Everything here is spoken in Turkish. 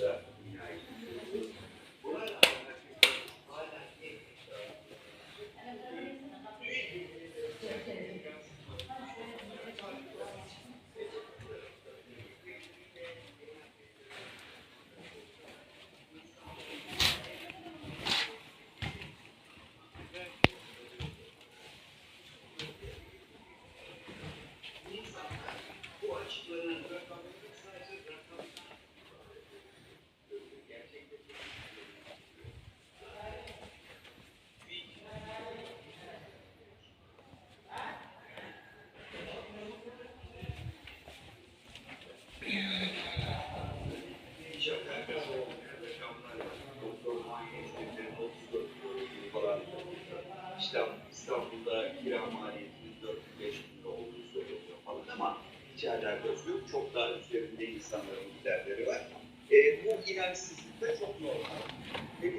that. falan. İşte İstanbul'da kira maliyetinin 4-5 bin lira olduğu falan ama hiç alakası. Çok daha üzerinde insanların giderleri var. E, bu inançsızlık da çok normal. E,